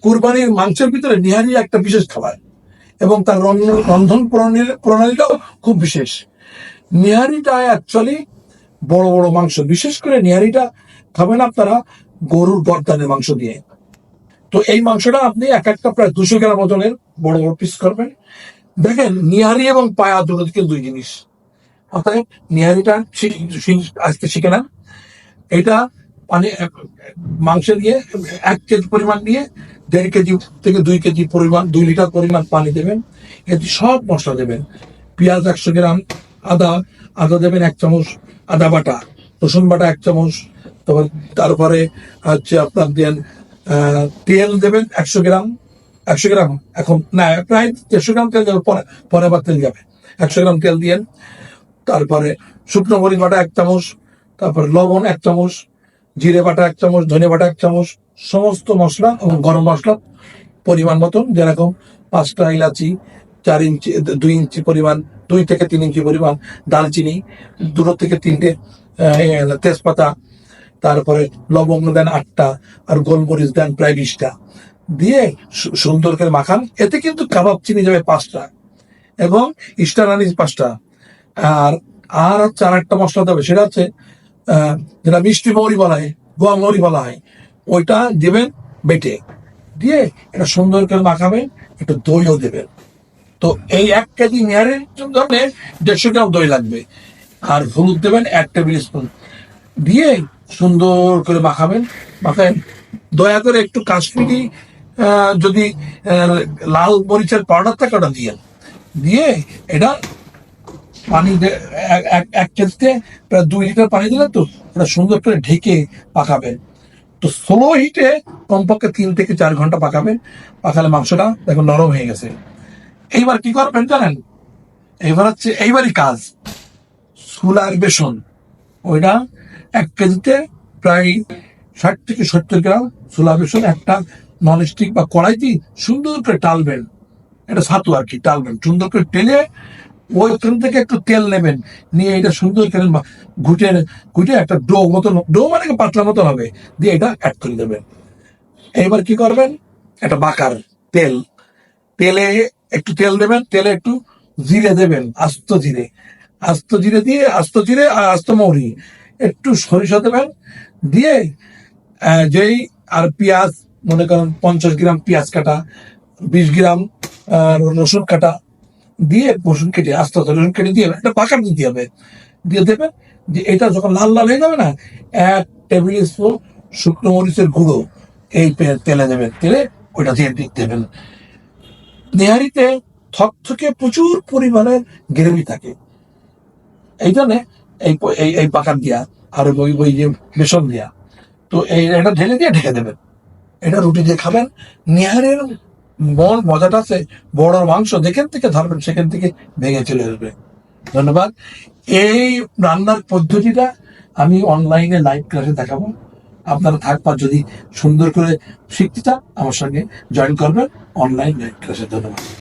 কোরবানির মাংসের ভিতরে নিহারি একটা বিশেষ খাবার এবং তার রন্ধন- রন্ধন প্রণালী, প্রণালীটাও খুব বিশেষ। নিহারিটা অ্যাকচুয়ালি বড় বড় মাংস। বিশেষ করে নিহারিটা খাবেন আপনারা গরুর গর্দানের মাংস দিয়ে। তো এই মাংসটা আপনি এক একটা প্রায় দুশো গ্রাম ওজনের বড় বড় পিস করবেন। দেখেন, নিহারি এবং পায়া দুটো কিন্তু দুই জিনিস। অর্থাৎ নিহারিটা আজকে শিখে নেন। এটা পানি মাংস দিয়ে এক কেজি পরিমাণ দিয়ে দেড় কেজি থেকে দুই কেজি পরিমাণ, দুই লিটার পরিমাণ পানি দেবেন। এতে সব মশলা দেবেন। পেঁয়াজ একশো গ্রাম, আদা আদা দেবেন এক চামচ, আদা বাটা, রসুন বাটা এক চামচ, তারপর, তারপরে হচ্ছে আপনার দেন তেল দেবেন একশো গ্রাম একশো গ্রাম, এখন না, প্রায় দেড়শো গ্রাম তেল যাবে পরে পরে আবার তেল যাবে। একশো গ্রাম তেল দিয়েন, তারপরে শুকনো মরিচ বাটা এক চামচ, তারপরে লবণ এক চামচ জিরে বাটা এক চামচ, ধনে বাটা এক চামচ, সমস্ত মশলা এবং গরম মশলা পরিমাণ মতন, যেরকম পাঁচটা ইলাচি, চার ইঞ্চি, দুই ইঞ্চি পরিমাণ, দুই থেকে তিন ইঞ্চি পরিমাণ দালচিনি দুটো থেকে তিনটে তেজপাতা, তারপরে লবঙ্গ দেন আটটা আর গোলমরিচ দেন প্রায় বিশটা। দিয়ে সুন্দর করে মাখান। এতে কিন্তু কাবাব চিনি যাবে পাঁচটা এবং স্টার আনিস পাঁচটা। আর আর হচ্ছে আর একটা মশলা দেবে, সেটা হচ্ছে যেটা মিষ্টি মৌরি বলা হয় গোয়া মৌরি বলা হয় ওইটা দেবেন বেটে। দিয়ে এটা সুন্দর করে মাখাবেন, একটু দইও দেবেন। তো এই এক কেজি নেয়ারের জন্য দেড়শো গ্রাম দই লাগবে। আর হলুদ দেবেন এক টেবিল স্পুন। দিয়ে সুন্দর করে মাখাবেন। মাখাবেন। দয়া করে একটু কাশ্মীরি যদি লাল মরিচের পাউডার থাকে ওটা দিয়ে? দিয়ে এটা পানি এক- কেজিতে প্রায় দুই লিটার পানি দিলে তো ওটা সুন্দর করে ঢেকে পাকাবেন তো স্লো হিটে কমপক্ষে তিন থেকে চার ঘণ্টা পাকাবেন পাকালে মাংসটা দেখো নরম হয়ে গেছে। এইবার কি করবেন জানেন? এইবার হচ্ছে এইবারই কাজ। সুলার বেসন। ওইটা এক কেজিতে প্রায় ষাট থেকে সত্তর গ্রাম সুলা বেসন একটা ননস্টিক বা কড়াইতে সুন্দর করে টালবেন। এটা ছাতু আর কি, টালবেন। সুন্দর করে টেলে ওইখান থেকে একটু তেল নেবেন। নিয়ে এটা সুন্দর করে ঘুটে ঘুটে একটা ডো মতন ডো মানে পাতলা মতন হবে। দিয়ে এটা অ্যাড করে দেবেন। এবার কি করবেন? একটা বাকার তেল। তেলে একটু তেল দেবেন। তেলে একটু জিরে দেবেন, আস্ত জিরে। আস্ত জিরে দিয়ে আস্ত জিরে আর আস্ত মৌরি। একটু সরিষা দেবেন। দিয়ে যেই আর পেঁয়াজ, মনে করেন পঞ্চাশ গ্রাম পেঁয়াজ কাটা, বিশ গ্রাম রসুন কাটা দিয়ে রসুন কেটে, আস্তে আস্তে রসুন কেটে দিয়ে একটা পাকার দিতে হবে। দিয়ে দেবেন যে এটা যখন লাল লাল হয়ে যাবে না, এক টেবিল স্পুন শুকনো মরিচের গুঁড়ো এই তেলে দেবেন, তেলে ওইটা দিয়ে দিতে দেবেন। নেহারিতে থকথকে প্রচুর পরিমাণে গ্রেভি থাকে। এই জন্য এই এই পাকার দিয়া আর ওই ওই যে বেসন দিয়া, তো এই এটা ঢেলে দিয়ে ঢেকে দেবেন। এটা রুটি দিয়ে খাবেন। নেহারের মন মজাটা বড় মাংস যেখান থেকে ধরবেন, সেখান থেকে ভেঙে চলে আসবে। ধন্যবাদ। এই রান্নার পদ্ধতিটা আমি অনলাইনে লাইভ ক্লাসে দেখাবো। আপনারা থাকবার যদি সুন্দর করে শিখতে চান, আমার সঙ্গে জয়েন করবেন অনলাইন লাইভ ক্লাসে ধন্যবাদ।